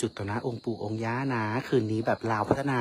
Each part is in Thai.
จุดต่อหน้าองค์ปู่องค์ย่านะคืนนี้แบบลาวพัฒนา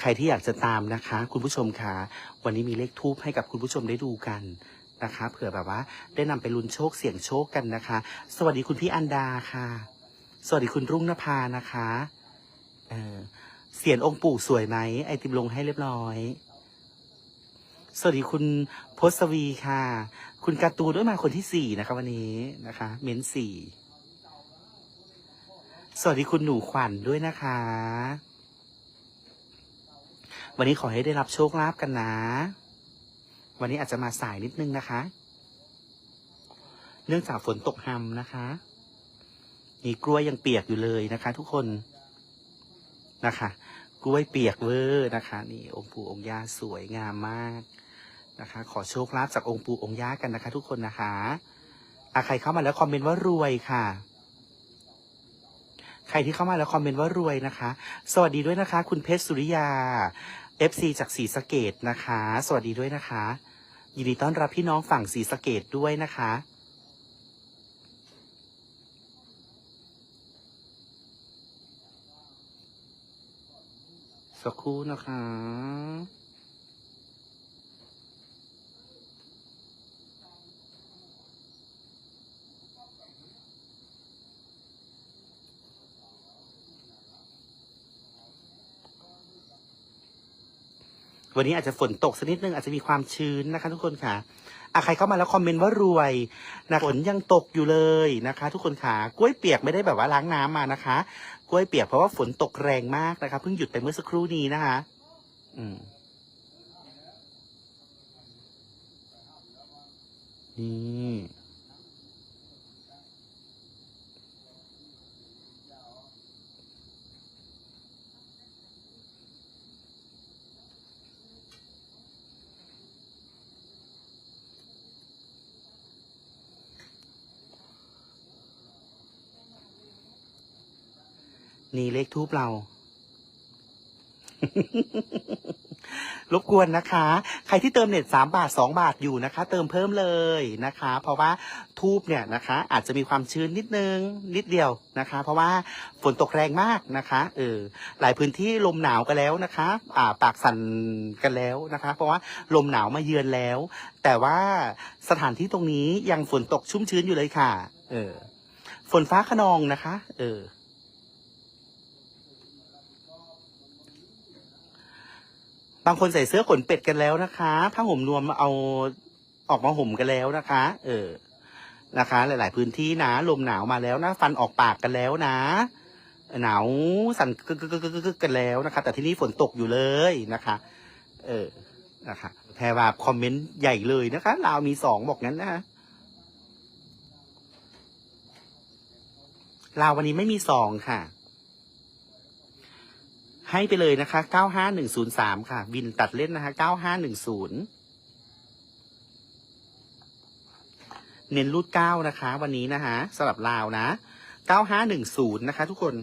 ใครที่อยากจะตามนะคะ คุณผู้ชมค่ะวันนี้มีเลขทูบให้กับคุณผู้ชมได้ดูกันนะคะ เผื่อแบบว่า ได้นำไปลุ้นโชคเสี่ยงโชคกันนะคะ สวัสดีคุณพี่อันดาค่ะ สวัสดีคุณรุ่งนภานะคะเออเสียนองค์ปู่สวยไหมไอติมลงให้เรียบร้อยสวัสดีคุณพศวีค่ะ คุณการ์ตูนด้วยมาคนที่สี่นะคะ วันนี้นะคะ เม้นสี่ สวัสดีคุณหนูขวัญด้วยนะคะ วันนี้ขอให้ได้รับโชคลาภกันนะ วันนี้อาจจะมาสายนิดนึงนะคะ เนื่องจากฝนตกหำนะคะนี่กล้วยยังเปียกอยู่เลยนะคะ ทุกคนนะคะ กล้วยเปียกเวอร์นะคะ นี่องค์ปู่องค์ย่าสวยงามมากนะคะ ขอโชคลาภจากองค์ปู่องค์ย่ากันนะคะ ทุกคนนะคะอะใครเข้ามาแล้วคอมเมนต์ว่ารวยค่ะ ใครที่เข้ามาแล้วคอมเมนต์ว่ารวยนะคะ สวัสดีด้วยนะคะ คุณเพชรสุริยา FC จากศรีสะเกดนะคะ สวัสดีด้วยนะคะ ยินดีต้อนรับพี่น้องฝั่งศรีสะเกดด้วยนะคะสักครู่นะคะ วันนี้อาจจะฝนตกสักนิดนึงอาจจะมีความชื้นนะคะ ทุกคนค่ะอะใครเข้ามาแล้วคอมเมนต์ว่ารวยนะฝนยังตกอยู่เลยนะคะ ทุกคนค่ะกล้วยเปียกไม่ได้แบบว่าล้างน้ำมานะคะกล้วยเปียกเพราะว่าฝนตกแรงมากนะคะเพิ่งหยุดไปเมื่อสักครู่นี้นะคะ อืมนี่ นี่เลขทูบเรา รบกวนนะคะ ใครที่เติมเน็ตสามบาทสองบาทอยู่นะคะ เติมเพิ่มเลยนะคะ เพราะว่าทูบเนี่ยนะคะ อาจจะมีความชื้นนิดนึงนิดเดียวนะคะ เพราะว่าฝนตกแรงมากนะคะเออหลายพื้นที่ลมหนาวกันแล้วนะคะ อ่าปากสั่นกันแล้วนะคะ เพราะว่าลมหนาวมาเยือนแล้ว แต่ว่าสถานที่ตรงนี้ยังฝนตกชุ่มชื้นอยู่เลยค่ะ เออฝนฟ้าขนองนะคะ เออ บางคนใส่เสื้อขนเป็ดกันแล้วนะคะผ้าห่มรวมเอาออกมาห่มกันแล้วนะคะ เออนะคะ หลาย ๆ พื้นที่นะลมหนาวมาแล้วนะ ฟันออกปากกันแล้วนะ หนาวสั่นกึกกึกกึกกึกกันแล้วนะคะ แต่ที่นี่ฝนตกอยู่เลยนะคะ เออนะคะแพรว่าคอมเมนต์ใหญ่เลยนะคะลาวมีสองบอกงั้นนะคะลาววันนี้ไม่มีสองค่ะ ให้ไปเลยนะคะ 95103 ค่ะ วินตัดเล่นนะคะ 9510 เน้นรูด 9 นะคะ วันนี้นะคะสำหรับลาวนะ 9510 นะคะ ทุกคน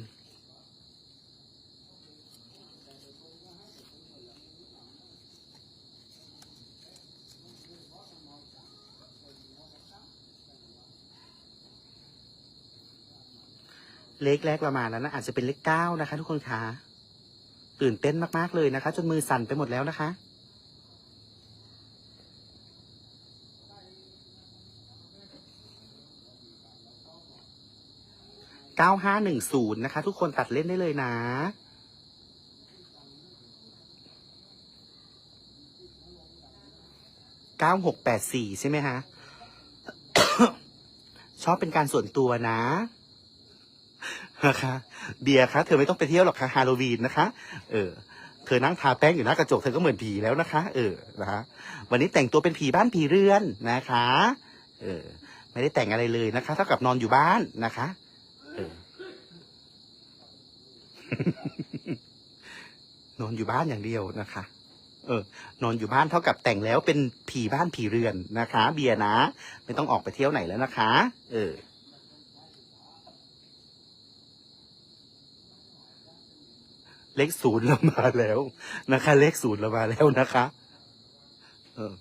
เลขแรกเรามาแล้วนะ อาจจะเป็นเลข 9 นะคะ ทุกคนคะ ตื่นเต้นมากๆเลยนะคะ จนมือสั่นไปหมดแล้วนะคะ เก้าห้าหนึ่งศูนย์นะคะ ทุกคนตัดเล่นได้เลยนะเก้าหกแปดสี่ใช่ไหมฮะ ชอบเป็นการส่วนตัวนะ นะคะเบียคะเธอไม่ต้องไปเที่ยวหรอกค่ะฮาโลวีนนะคะ เออ เธอนั่งทาแป้งอยู่หน้ากระจกเธอก็เหมือนผีแล้วนะคะ เออนะคะวันนี้แต่งตัวเป็นผีบ้านผีเรือนนะคะ เออ ไม่ได้แต่งอะไรเลยนะคะ เท่ากับนอนอยู่บ้านนะคะ เออนอนอยู่บ้านอย่างเดียวนะคะ เออ นอนอยู่บ้านเท่ากับแต่งแล้วเป็นผีบ้านผีเรือนนะคะ เบียนะ ไม่ต้องออกไปเที่ยวไหนแล้วนะคะ เออ เลขศูนย์เรามาแล้วนะคะ เลขศูนย์เรามาแล้วนะคะเออ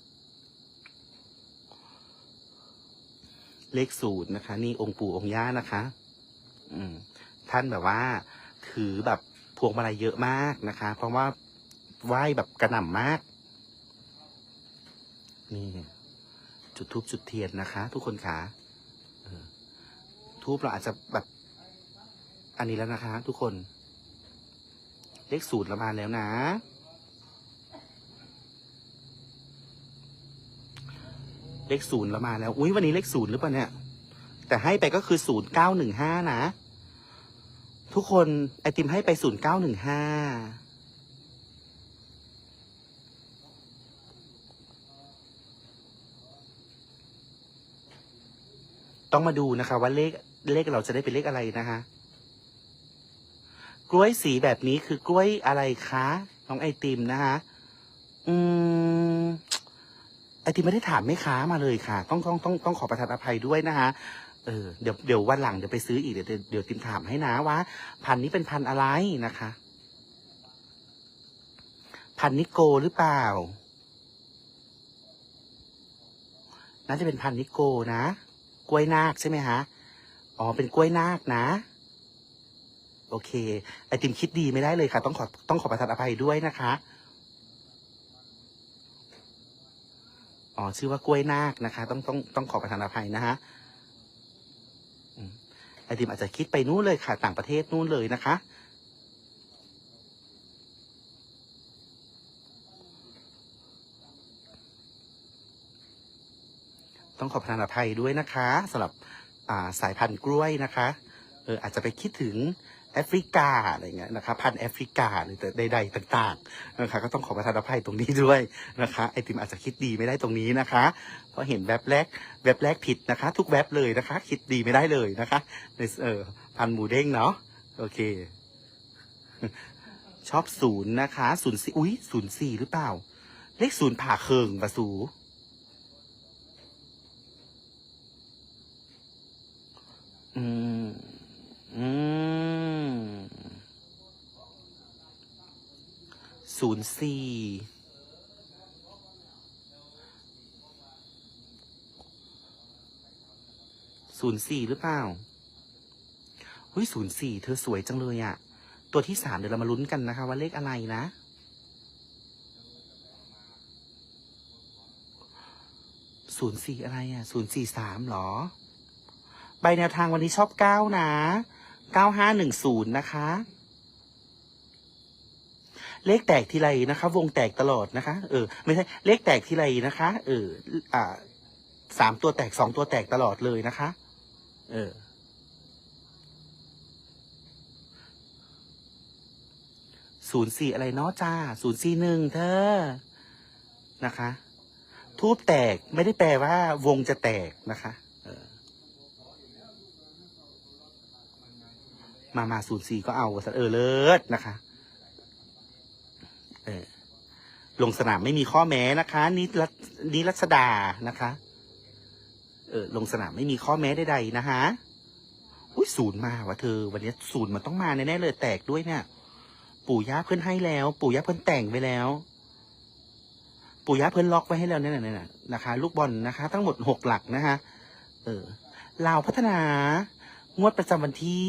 เลขศูนย์นะคะ นี่องค์ปู่องค์ย่านะคะ อืม ท่านแบบว่า ถือแบบพวงมาลัยเยอะมากนะคะ เพราะว่าไหว้แบบกระหน่ำมาก นี่ จุดทูบจุดเทียนนะคะ ทุกคนขาเออทูบเราอาจจะแบบ อันนี้แล้วนะคะ ทุกคน เลขศูนย์เรามาแล้วนะ เลขศูนย์เรามาแล้ว อุ้ยวันนี้เลขศูนย์หรือเปล่าเนี่ย แต่ให้ไปก็คือศูนย์เก้าหนึ่งห้านะ ทุกคนไอติมให้ไปศูนย์เก้าหนึ่งห้าต้องมาดูนะคะว่าเลขเลขเราจะได้เป็นเลขอะไรนะคะ กล้วยสีแบบนี้คือกล้วยอะไรคะน้องไอติมนะคะอืมไอติมไม่ได้ถามแม่ค้ามาเลยค่ะ ต้องต้องต้องต้องขอประทานอภัยด้วยนะคะเออเดี๋ยวเดี๋ยววันหลังเดี๋ยวไปซื้ออีกเดี๋ยวเดี๋ยวติมถามให้นะว่า พันนี้เป็นพันอะไรนะคะ พันนิโกหรือเปล่า น่าจะเป็นพันนิโกนะ กล้วยนาคใช่ไหมฮะ อ๋อเป็นกล้วยนาคนะ โอเค ไอติมคิดดีไม่ได้เลยค่ะ ต้องขอต้องขอประทานอภัยด้วยนะคะอ๋อชื่อว่ากล้วยนาคนะคะ ต้องต้องต้องขอประทานอภัยนะฮะไอติมอาจจะคิดไปนู้นเลยค่ะ ต่างประเทศนู้นเลยนะคะต้องขอประทานอภัยด้วยนะคะสำหรับสายพันธุ์กล้วยนะคะเอออาจจะไปคิดถึง แอฟริกาอะไรเงี้ยนะคะพันแอฟริกาหรือใดๆต่างๆนะคะก็ต้องขอประทานอภัยตรงนี้ด้วยนะคะไอติมอาจจะคิดดีไม่ได้ตรงนี้นะคะ เพราะเห็นแวบแรกแวบแรกผิดนะคะ ทุกแวบเลยนะคะ คิดดีไม่ได้เลยนะคะในเออพันหมูเด้งเนาะโอเค ชอบศูนย์นะคะศูนย์สี่อุ้ยศูนย์สี่หรือเปล่า เลขศูนย์ผ่าเคิงปะสูอืมอืม ศูนย์สี่ศูนย์สี่หรือเปล่าเฮ้ยศูนย์สี่เธอสวยจังเลยอะตัวที่สามเดี๋ยวเรามาลุ้นกันนะคะ ว่าเลขอะไรนะศูนย์สี่อะไรอะศูนย์สี่สามหรอ ใบแนวทางวันนี้ชอบเก้านะเก้าห้าหนึ่งศูนย์นะคะ เลขแตกทีไรนะคะ วงแตกตลอดนะคะ เออ ไม่ใช่เลขแตกทีไรนะคะ เออ อ่าสามตัวแตกสองตัวแตกตลอดเลยนะคะ เออ ศูนย์สี่อะไรเนาะจ้า ศูนย์สี่หนึ่งเธอ นะคะ ทูบแตกไม่ได้แปลว่าวงจะแตกนะคะเออมา มาศูนย์สี่ก็เอา เออ เลิศนะคะ เออ ลงสนามไม่มีข้อแม้นะคะนิรันิรัชดานะคะ เออลงสนามไม่มีข้อแม้ใดๆนะคะอุ้ยศูนย์มาวะเธอ วันนี้ศูนย์มันต้องมาแน่ๆเลยแตกด้วยเนี่ยปู่ย่าเพื่อนให้แล้ว ปู่ย่าเพื่อนแต่งไว้แล้ว ปู่ย่าเพื่อนล็อกไว้ให้แล้วเนี่ยนะเนี่ยนะคะ ลูกบอลนะคะ ทั้งหมดหกหลักนะคะเออลาวพัฒนางวดประจำวันที่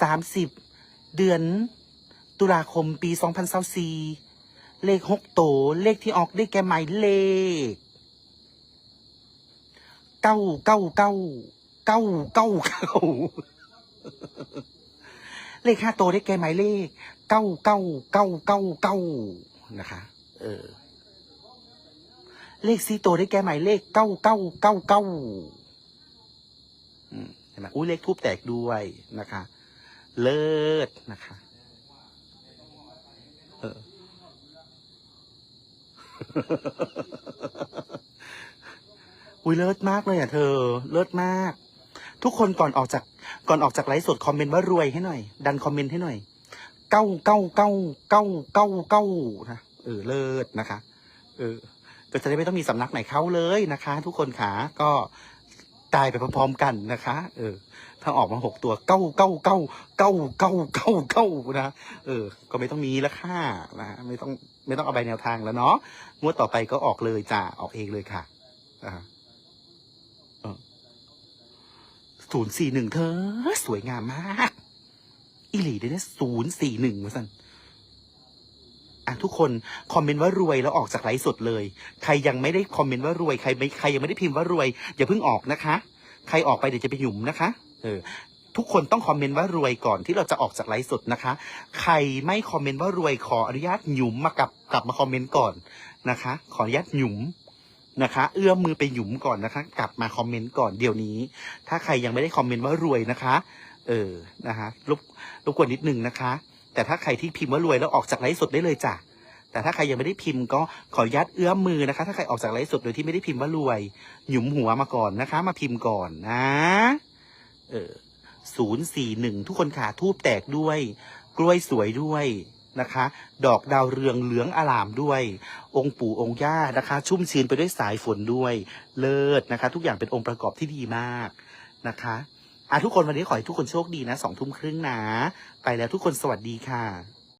สามสิบเดือน ตุลาคมปีสองพันสี่ เลขหกโตวเลขที่ออกได้แก่หมายเลขเก้าเก้าเก้าเก้าเก้าเก้าเลขห้าโตวได้แก่หมายเลขเก้าเก้าเก้าเก้าเก้านะคะ เออ เลขสี่โตวได้แก่หมายเลขเก้าเก้าเก้าเก้าเห็นไหมอุ้ยเลขทูบแตกด้วยนะคะ เลิศนะคะ เออ อุ้ยเลิศมากเลยอะเธอ เลิศมาก ทุกคนก่อนออกจาก ก่อนออกจากไลฟ์สดคอมเมนต์ว่ารวยให้หน่อย ดันคอมเมนต์ให้หน่อย เก้าเก้าเก้าเก้าเก้าเก้านะเออเลิศนะคะ เออก็จะได้ไม่ต้องมีสำนักไหนเข้าเลยนะคะ ทุกคนขาก็ตายไปพร้อมๆกันนะคะ เออ ถ้าออกมาหกตัวเก้าเก้าเก้าเก้าเก้าเก้าเก้านะ เออ ก็ไม่ต้องมีแล้วค่ะนะ ไม่ต้อง ไม่ต้องเอาใบแนวทางแล้วเนาะงวดต่อไปก็ออกเลยจ้าออกเองเลยค่ะศูนย์สี่หนึ่งเธอ สวยงามมากอีหลีได้ศูนย์สี่หนึ่งมาสั่นอะทุกคนคอมเมนต์ว่ารวยแล้วออกจากไลฟ์สดเลย ใครยังไม่ได้คอมเมนต์ว่ารวยใครไม่ใครยังไม่ได้พิมพ์ว่ารวยอย่าเพิ่งออกนะคะ ใครออกไปเดี๋ยวจะไปหยุมนะคะ เออ ทุกคนต้องคอมเมนต์ว่ารวยก่อนที่เราจะออกจากไลฟ์สดนะคะ ใครไม่คอมเมนต์ว่ารวยขออนุญาตหยุมมากับกลับมาคอมเมนต์ก่อนนะคะ ขออนุญาตหยุมนะคะ เอื้อมมือไปหยุมก่อนนะคะ กลับมาคอมเมนต์ก่อนเดี๋ยวนี้ ถ้าใครยังไม่ได้คอมเมนต์ว่ารวยนะคะ เออนะคะรบรบกวนนิดนึงนะคะ แต่ถ้าใครที่พิมพ์ว่ารวยแล้วออกจากไลฟ์สดได้เลยจ้ะแต่ถ้าใครยังไม่ได้พิมพ์ก็ขออนุญาตเอื้อมมือนะคะ ถ้าใครออกจากไลฟ์สดโดยที่ไม่ได้พิมพ์ว่ารวย หยุมหัวมาก่อนนะคะ มาพิมพ์ก่อนนะ 041 ทุกคนขาทูบแตกด้วย กล้วยสวยด้วยนะคะ ดอกดาวเรืองเหลืองอลามด้วย องค์ปู่องค์ย่านะคะ ชุ่มชื้นไปด้วยสายฝนด้วย เลิศนะคะ ทุกอย่างเป็นองค์ประกอบที่ดีมากนะคะอะทุกคนวันนี้ขอให้ทุกคนโชคดีนะสองทุ่มครึ่งนะ ไปแล้วทุกคนสวัสดีค่ะ